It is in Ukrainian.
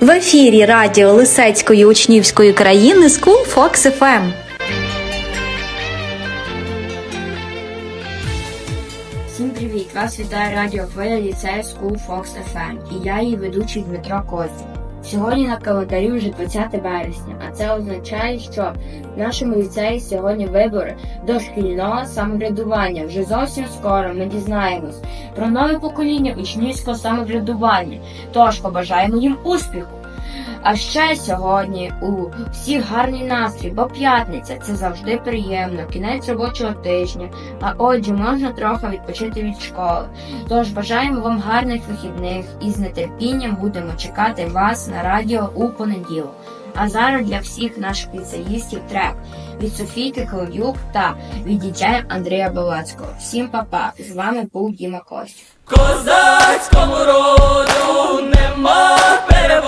В ефірі радіо Лисецької учнівської країни School Fox FM. Всім привіт! Вас вітає радіо Хвиля ліцею School Fox FM і я її ведучий Дмитро Костя. Сьогодні на календарі вже 20 вересня, а це означає, що в нашому ліцеї сьогодні вибори до шкільного самоврядування. Вже зовсім скоро ми дізнаємось про нове покоління учнівського самоврядування. Тож побажаємо їм успіху! А ще сьогодні у всіх гарний настрій, бо п'ятниця це завжди приємно, кінець робочого тижня, а отже можна трохи відпочити від школи. Тож бажаємо вам гарних вихідних і з нетерпінням будемо чекати вас на радіо у понеділок. А зараз для всіх наших ліцеїстів трек від Софійки Колодюк та від дітей Андрія Балацького. Всім па-па! З вами був Діма Костів. Козацькому роду нема переводу,